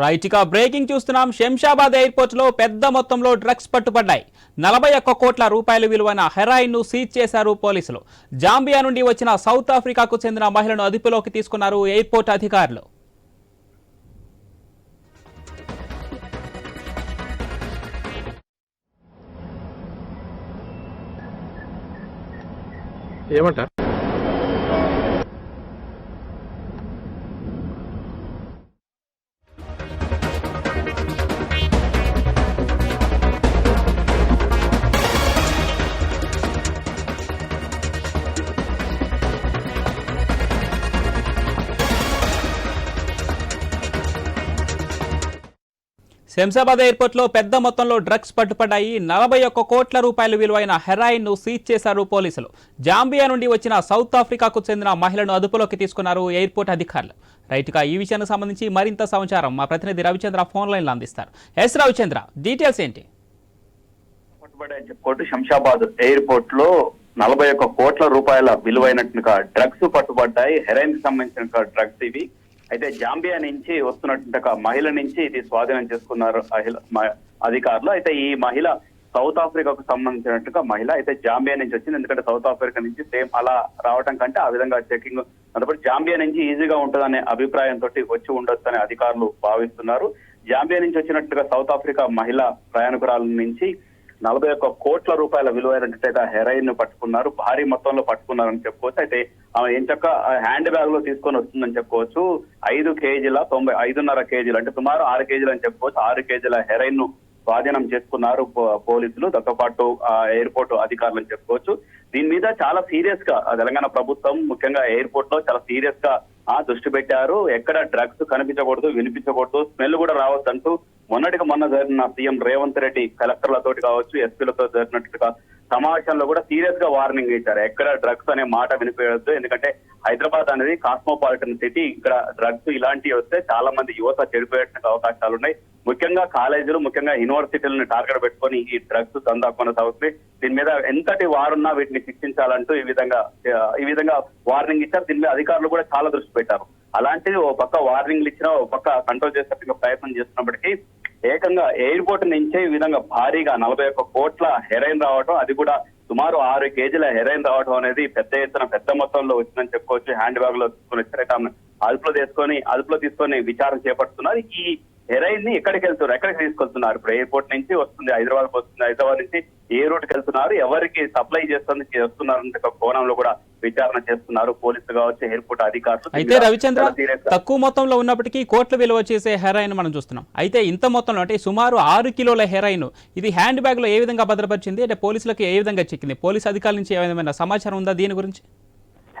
Right ఇక breaking చూస్తున్నాం. శంషాబాద్ ఎయిర్పోర్ట్లో పెద్ద మొత్తంలో డ్రగ్స్ పట్టుబడ్డాయి. నలభై ఒక్క కోట్ల రూపాయల విలువైన హెరాయిన్ను సీజ్ చేశారు పోలీసులు. జాంబియా నుండి వచ్చిన సౌత్ ఆఫ్రికాకు చెందిన మహిళను అదుపులోకి తీసుకున్నారు ఎయిర్పోర్ట్ అధికారులు. ఏమంటారు? శంషాబాద్ ఎయిర్పోర్ట్లో పెద్ద మొత్తంలో డ్రగ్స్ పట్టుపడ్డాయి. నలభై ఒక్క కోట్ల రూపాయల విలువైన హెరాయిన్ను సీజ్ చేశారు పోలీసులు. జాంబియా నుండి వచ్చిన సౌత్ ఆఫ్రికాకు చెందిన మహిళను అదుపులోకి తీసుకున్నారు ఎయిర్పోర్ట్ అధికారులు. రైట్గా ఈ విషయానికి సంబంధించి మరింత సమాచారం మా ప్రతినిధి రవిచంద్ర ఫోన్ లైన్లో అందిస్తారు. ఎస్ రవిచంద్ర డీటెయిల్స్ ఏంటి? చెప్పుకోవచ్చు. శంషాబాద్ ఎయిర్పోర్ట్లో నలభై ఒక్క కోట్ల రూపాయల విలువైనట్టుగా డ్రగ్స్ పట్టుబడ్డాయి. హెరైన్కి సంబంధించిన డ్రగ్స్ ఇవి. అయితే జాంబియా నుంచి వస్తున్నట్టు మహిళ నుంచి ఇది స్వాధీనం చేసుకున్నారు అధికారులు. అయితే ఈ మహిళ సౌత్ ఆఫ్రికాకు సంబంధించినట్టుగా మహిళ అయితే జాంబియా నుంచి వచ్చింది. ఎందుకంటే సౌత్ ఆఫ్రికా నుంచి సేమ్ అలా రావడం కంటే ఆ విధంగా చెకింగ్ అందులో జాంబియా నుంచి ఈజీగా ఉంటుందనే అభిప్రాయంతో వచ్చి ఉండొచ్చు అనే అధికారులు భావిస్తున్నారు. జాంబియా నుంచి వచ్చినట్టుగా సౌత్ ఆఫ్రికా మహిళ ప్రయాణికురాల నుంచి నలభై ఒక్క కోట్ల రూపాయల విలువైనట్టుగా హెరాయిన్ను పట్టుకున్నారు భారీ మొత్తంలో పట్టుకున్నారని చెప్పుకోవచ్చు. అయితే ఆమె ఏం చక్క హ్యాండ్ బ్యాగ్లో తీసుకొని వస్తుందని చెప్పుకోవచ్చు. ఐదు కేజీల తొంభై ఐదున్నర కేజీలు అంటే సుమారు ఆరు కేజీలు అని చెప్పుకోవచ్చు. ఆరు కేజీల హెరాయిన్ను స్వాధీనం చేసుకున్నారు పో- పోలీసులు. దాంతో పాటు ఆ, ఎయిర్పోర్ట్ అధికారులు అని చెప్పుకోవచ్చు. దీని మీద చాలా సీరియస్గా తెలంగాణ ప్రభుత్వం ముఖ్యంగా ఎయిర్పోర్ట్లో చాలా సీరియస్గా దృష్టి పెట్టారు. ఎక్కడ డ్రగ్స్ కనిపించకూడదు వినిపించకూడదు స్మెల్ కూడా రావద్దంటూ మొన్నటికి మొన్న జరిగిన సీఎం రేవంత్ రెడ్డి కలెక్టర్లతోటి కావచ్చు ఎస్పీలతో జరిగినట్టుగా సమావేశంలో కూడా సీరియస్గా వార్నింగ్ ఇచ్చారు. ఎక్కడ డ్రగ్స్ అనే మాట వినిపించద్దు. ఎందుకంటే హైదరాబాద్ అనేది కాస్మోపాలిటన్ సిటీ. ఇక్కడ డ్రగ్స్ ఇలాంటివి వస్తే చాలా మంది యువత చెడిపోయేటువంటి అవకాశాలు ఉన్నాయి. ముఖ్యంగా కాలేజీలు ముఖ్యంగా యూనివర్సిటీలను టార్గెట్ పెట్టుకొని ఈ డ్రగ్స్ దందా కొనసాగుతుంది దీని మీద ఎంతటి వారున్నా వీటిని శిక్షించాలంటూ ఈ విధంగా ఈ విధంగా వార్నింగ్ ఇచ్చారు. దీని మీద అధికారులు కూడా చాలా దృష్టి పెట్టారు. అలాంటిది ఓ పక్క వార్నింగ్లు ఇచ్చినా ఓ పక్క కంట్రోల్ చేసేట్టుగా ప్రయత్నం చేస్తున్నప్పటికీ ఏకంగా ఎయిర్పోర్ట్ నుంచే ఈ విధంగా భారీగా నలభై ఒక్క కోట్ల హెరైన్ రావడం అది కూడా సుమారు ఆరు కేజీల హెరైన్ రావడం అనేది పెద్ద ఎత్తున పెద్ద మొత్తంలో వచ్చిందని చెప్పుకోవచ్చు. హ్యాండ్ బ్యాగ్లో తీసుకుని వచ్చారట అదుపులో తీసుకొని అదుపులో తీసుకొని విచారణ చేపడుతున్నారు. ఈ హెరైన్ని ఎక్కడికి వెళ్తున్నారు? ఎక్కడికి తీసుకెళ్తున్నారు? ఇప్పుడు ఎయిర్పోర్ట్ నుంచి వస్తుంది హైదరాబాద్ వస్తుంది హైదరాబాద్ నుంచి ఏ రూట్కి వెళ్తున్నారు? ఎవరికి సప్లై చేస్తుంది చేస్తున్నారు కోణంలో కూడా విచారణ చేస్తున్నారు. పోలీసులు కావచ్చు ఎయిర్పోర్ట్ అధికారులు అయితే రవిచంద్ర తక్కువ మొత్తంలో ఉన్నప్పటికీ కోట్ల విలువ చేసే హెరాయిన్ మనం చూస్తున్నాం. అయితే ఇంత మొత్తంలో అంటే సుమారు ఆరు కిలోల హెరాయిన్ ఇది హ్యాండ్ బ్యాగ్లో ఏ విధంగా భద్రపరిచింది? అంటే పోలీసులకు ఏ విధంగా చిక్కింది? పోలీస్ అధికారుల నుంచి ఏమైనా సమాచారం ఉందా దీని గురించి?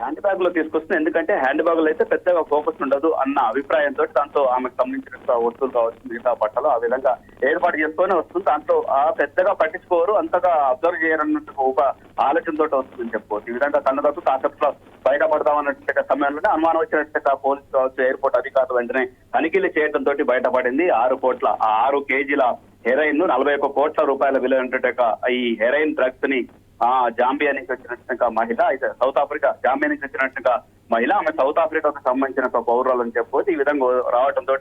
హ్యాండ్ బ్యాగ్లో తీసుకొస్తుంది. ఎందుకంటే హ్యాండ్ బ్యాగ్లో అయితే పెద్దగా ఫోకస్ ఉండదు అన్న అభిప్రాయంతో దాంతో ఆమెకు సంబంధించిన వస్తువులు కావచ్చు మిగతా బట్టలు ఆ విధంగా ఏర్పాటు చేసుకొని వస్తుంది. దాంట్లో ఆ పెద్దగా పట్టించుకోరు అంతగా అబ్జర్వ్ చేయరన్నట్టు ఒక ఆలోచనతో వస్తుందని చెప్పుకోవచ్చు. ఈ విధంగా కన్నదత్తు కాసేపులో బయటపడదామన్నట్టు సమయంలోనే అనుమానం వచ్చినట్టుగా పోలీసు కావచ్చు ఎయిర్పోర్ట్ అధికారులు వెంటనే తనిఖీలు చేయడంతో బయటపడింది. ఆరు కోట్ల ఆరు కేజీల హెరైన్ను నలభై ఒక్క కోట్ల రూపాయల విలువ ఈ హెరైన్ డ్రగ్స్ని జాంబియా నుంచి వచ్చినట్టుగా మహిళ అయితే సౌత్ ఆఫ్రికా జాంబియా నుంచి వచ్చినట్టుగా మహిళ ఆమె సౌత్ ఆఫ్రికాకు సంబంధించిన ఒక పౌరులు అని చెప్పొచ్చు. ఈ విధంగా రావడంతో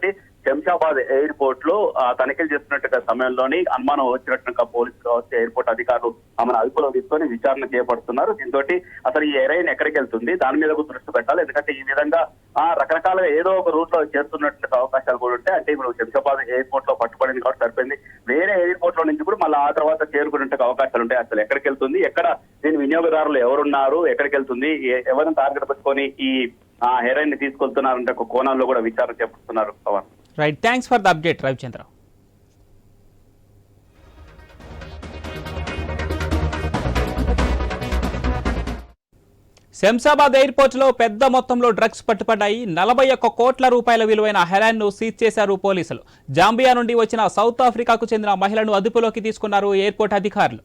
శంషాబాద్ ఎయిర్పోర్ట్లో తనిఖీలు చేస్తున్నట్టుగా సమయంలోని అనుమానం వచ్చినట్టుగా పోలీసు కావచ్చు ఎయిర్పోర్ట్ అధికారులు ఆమెను అదుపులో తీసుకొని విచారణ చేపడుతున్నారు. దీంతో అసలు ఈ ఎరైన్ ఎక్కడికి వెళ్తుంది దాని మీద కూడా దృష్టి పెట్టాలి. ఎందుకంటే ఈ విధంగా ఆ రకరకాలుగా ఏదో ఒక రూట్లో చేస్తున్నట్టు అవకాశాలు కూడా ఉంటాయి అంటే ఇప్పుడు శంషాబాద్ ఎయిర్పోర్ట్లో పట్టుబడింది కాబట్టి సరిపోయింది. వేరే ఎయిర్పోర్ట్లో నుంచి కూడా మళ్ళీ ఆ తర్వాత చేరుకునే అవకాశాలు ఉంటాయి. అసలు ఎక్కడికి వెళ్తుంది ఎక్కడ దీని వినియోగదారులు ఎవరున్నారు ఎక్కడికి వెళ్తుంది ఎవరిని టార్గెట్ పెట్టుకొని ఈ ఆ హెరైన్ని తీసుకెళ్తున్నారంటే ఒక కోణంలో కూడా విచారణ చేపడుతున్నారు Pawan. Right thanks for the update Ravichandra Shamshabad ఎయిర్పోర్ట్లో పెద్ద మొత్తంలో డ్రగ్స్ పట్టుపడ్డాయి. నలభై ఒక్క కోట్ల రూపాయల విలువైన హెరాన్ను సీజ్ చేశారు పోలీసులు. జాంబియా నుండి వచ్చిన సౌత్ ఆఫ్రికాకు చెందిన మహిళను అదుపులోకి తీసుకున్నారు ఎయిర్పోర్ట్ అధికారులు.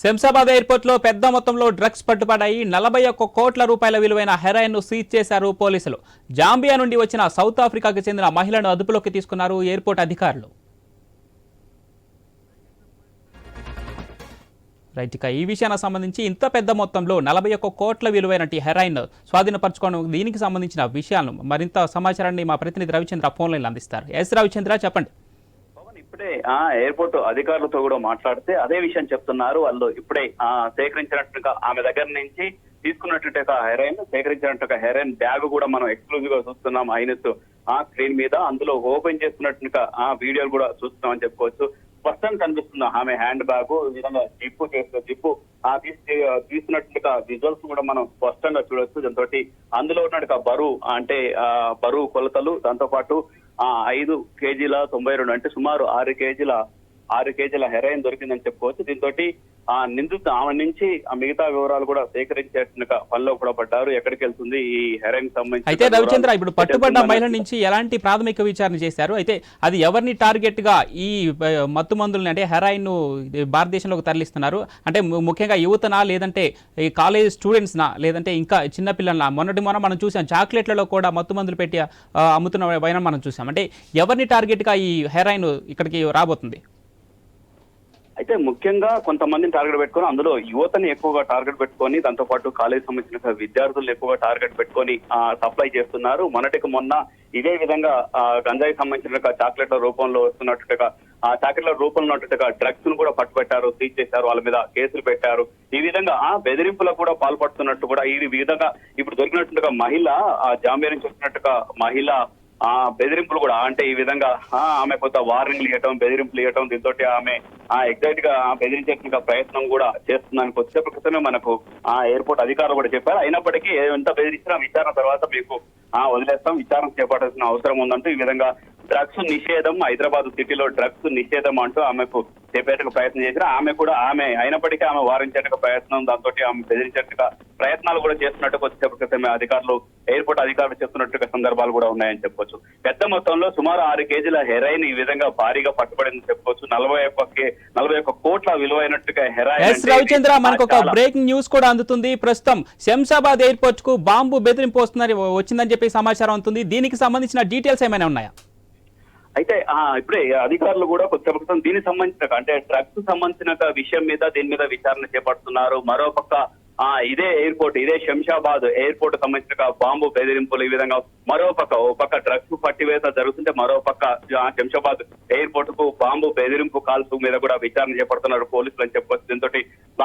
శంషాబాద్ ఎయిర్పోర్ట్లో పెద్ద మొత్తంలో డ్రగ్స్ పట్టుబడ్డాయి నలభై ఒక్క కోట్ల రూపాయల విలువైన హెరాయిన్ను సీజ్ చేశారు పోలీసులు. జాంబియా నుండి వచ్చిన సౌత్ ఆఫ్రికాకు చెందిన మహిళను అదుపులోకి తీసుకున్నారు ఎయిర్పోర్ట్ అధికారులు. రైట్ ఇక ఈ విషయానికి సంబంధించి ఇంత పెద్ద మొత్తంలో నలభై ఒక్క కోట్ల విలువైనటి హెరాయిన్ స్వాధీనపరచుకోవడం దీనికి సంబంధించిన విషయాలను మరింత సమాచారాన్ని మా ప్రతినిధి రవిచంద్ర ఫోన్లైన్లో అందిస్తారు. ఎస్ రవిచంద్ర చెప్పండి. ఇప్పుడే ఆ ఎయిర్పోర్ట్ అధికారులతో కూడా మాట్లాడితే అదే విషయం చెప్తున్నారు. వాళ్ళు ఇప్పుడే ఆ సేకరించినట్టుగా ఆమె దగ్గర నుంచి తీసుకున్నట్టు ఒక హెరైన్ సేకరించినట్టు ఒక హెరైన్ బ్యాగ్ కూడా మనం ఎక్స్క్లూజివ్గా చూస్తున్నాం. ఐనస్ ఆ స్క్రీన్ మీద అందులో ఓపెన్ చేస్తున్నట్టుగా ఆ వీడియోలు కూడా చూస్తున్నాం అని చెప్పుకోవచ్చు. స్పష్టంగా కనిపిస్తుంది ఆమె హ్యాండ్ బ్యాగ్ విధంగా జిప్పు చేసిన జిప్పు ఆ తీసి తీసినట్టుగా విజువల్స్ కూడా మనం స్పష్టంగా చూడొచ్చు. దాంతో అందులో ఉన్నట్టుగా బరువు అంటే ఆ బరువు కొలతలు దాంతో పాటు ఐదు కేజీల తొంభై రెండు అంటే సుమారు ఆరు కేజీల ఆరు కేజీల హెరాయిన్ దొరికిందని చెప్పుకోవచ్చు. దీంతో ఆ నిందిత ఆమె నుంచి ఆ మిగతా వివరాలు కూడా సేకరించేట్టుగా పనిలో కూడా పడ్డారు. ఎక్కడికి వెళ్తుంది? ఈ హెరాయిన్ సంబంధించి అయితే రవిచంద్ర ఇప్పుడు పట్టుబడ్డ మహిళ నుంచి ఎలాంటి ప్రాథమిక విచారణ చేశారు? అయితే అది ఎవరిని టార్గెట్గా ఈ మత్తు మందుల్ని అంటే హెరాయిన్ను భారతదేశంలోకి తరలిస్తున్నారు? అంటే ముఖ్యంగా యువతనా లేదంటే ఈ కాలేజ్ స్టూడెంట్స్ నా లేదంటే ఇంకా చిన్న పిల్లలనా? మొన్నటి మొన్న మనం చూసాం చాక్లెట్లలో కూడా మత్తు మందులు పెట్టి అమ్ముతున్న వైన మనం చూసాం. అంటే ఎవరిని టార్గెట్గా ఈ హెరాయిన్ ఇక్కడికి రాబోతుంది? అయితే ముఖ్యంగా కొంతమందిని టార్గెట్ పెట్టుకొని అందులో యువతని ఎక్కువగా టార్గెట్ పెట్టుకొని దాంతో పాటు కాలేజ్ సంబంధించిన విద్యార్థులను ఎక్కువగా టార్గెట్ పెట్టుకొని సప్లై చేస్తున్నారు. మొన్నటికి మొన్న ఇదే విధంగా గంజాయి సంబంధించిన చాక్లెట్ల రూపంలో వస్తున్నట్టుగా ఆ చాక్లెట్ల రూపంలో ఉన్నట్టుగా డ్రగ్స్ను కూడా పట్టుబెట్టారు సీజ్ చేశారు వాళ్ళ మీద కేసులు పెట్టారు. ఈ విధంగా ఆ బెదిరింపులకు కూడా పాల్పడుతున్నట్టు కూడా ఈ విధంగా ఇప్పుడు దొరికినట్టుగా మహిళ ఆ జాంబియా నుంచి వచ్చినట్టుగా మహిళ ఆ బెదిరింపులు కూడా అంటే ఈ విధంగా ఆ, ఆమె కొంత వార్నింగ్లు ఇవ్వటం బెదిరింపులు ఇవ్వటం దీంతో ఆమె ఆ ఎగ్జాక్ట్గా బెదిరించేట్టుగా ప్రయత్నం కూడా చేస్తుందని కొద్దిసేపు క్రితమే మనకు ఆ ఎయిర్పోర్ట్ అధికారులు కూడా చెప్పారు. అయినప్పటికీ ఎంత బెదిరించినా విచారణ తర్వాత మీకు ఆ వదిలేస్తాం. విచారణ చేపట్టాల్సిన అవసరం ఉందంటూ ఈ విధంగా డ్రగ్స్ నిషేధం హైదరాబాద్ సిటీలో డ్రగ్స్ నిషేధం అంటూ ఆమెకు చెప్పేట్టుగా ప్రయత్నం చేసిన ఆమె కూడా ఆమె అయినప్పటికీ ఆమె వారించేట్టుగా ప్రయత్నం దాంతో ఆమె బెదిరించేట్టుగా ప్రయత్నాలు కూడా చేస్తున్నట్టు కొద్దిసేపు క్రితమే అధికారులు ఎయిర్పోర్ట్ అధికారులు చెప్తున్నట్టుగా సందర్భాలు కూడా ఉన్నాయని చెప్పొచ్చు. పెద్ద మొత్తంలో సుమారు ఆరు కేజీల హెరాయిన్ ఈ విధంగా భారీగా పట్టుబడిందని చెప్పుకోవచ్చు నలభై ఒక్క నలభై ఒక్క కోట్ల విలువైనట్టుగా హెరాయిన్ ఎస్ రవిచంద్ర మనకు ఒక బ్రేకింగ్ న్యూస్ కూడా అందుతుంది. ప్రస్తుతం శంషాబాద్ ఎయిర్పోర్ట్కు బాంబు బెదిరింపు వస్తుందని వచ్చిందని చెప్పి సమాచారం అందుతుంది. దీనికి సంబంధించిన డీటెయిల్స్ ఏమైనా ఉన్నాయా? అయితే ఆ ఇప్పుడే అధికారులు కూడా కొద్ది క్రితం దీనికి సంబంధించిన అంటే డ్రగ్స్ సంబంధించిన విషయం మీద దీని మీద విచారణ చేపడుతున్నారు. మరోపక్క ఆ ఇదే ఎయిర్పోర్ట్ ఇదే శంషాబాద్ ఎయిర్పోర్ట్ సంబంధించిన బాంబు బెదిరింపులు ఈ విధంగా మరో పక్క ఓ పక్క డ్రగ్స్ పట్టివేత జరుగుతుంటే మరో పక్క శంషాబాద్ ఎయిర్పోర్ట్కు బాంబు బెదిరింపు కాల్స్ మీద కూడా విచారణ చేపడుతున్నారు పోలీసులు అని చెప్పొచ్చు. దీంతో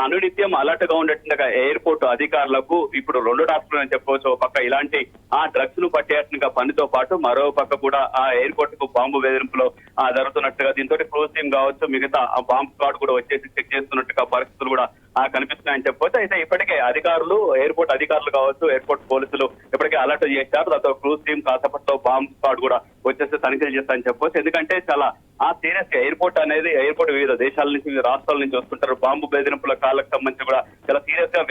అనునిత్యం అలర్ట్గా ఉండేట్టుగా ఎయిర్పోర్ట్ అధికారులకు ఇప్పుడు రెండు టాస్కులు అని చెప్పవచ్చు ఒక పక్క ఇలాంటి ఆ డ్రగ్స్ను పట్టేట్టుగా పనితో పాటు మరో పక్క కూడా ఆ ఎయిర్పోర్ట్కు బాంబు బెదిరింపులో ఆ జరుగుతున్నట్టుగా దీంతో క్రూజ్ కావచ్చు మిగతా ఆ బాంబు స్క్వాడ్ కూడా వచ్చేసి చెక్ చేస్తున్నట్టుగా పరిస్థితులు కూడా కనిపిస్తున్నాయని చెప్పొచ్చు. అయితే ఇప్పటికే అధికారులు ఎయిర్పోర్ట్ అధికారులు కావచ్చు ఎయిర్పోర్ట్ పోలీసులు ఇప్పటికే అలర్ట్ చేశారు. దాంతో క్రూజ్ టీమ్ కాసేపట్లో బాంబ్ స్క్వాడ్ కూడా వచ్చేసి తనిఖీలు చేస్తారని చెప్పొచ్చు. ఎందుకంటే చాలా ఆ సీరియస్గా ఎయిర్పోర్ట్ అనేది ఎయిర్పోర్ట్ వివిధ దేశాల నుంచి రాష్ట్రాల నుంచి వస్తుంటారు. బాంబు బెదిరింపుల కాళ్ళకు సంబంధించి కూడా చాలా సీరియస్గా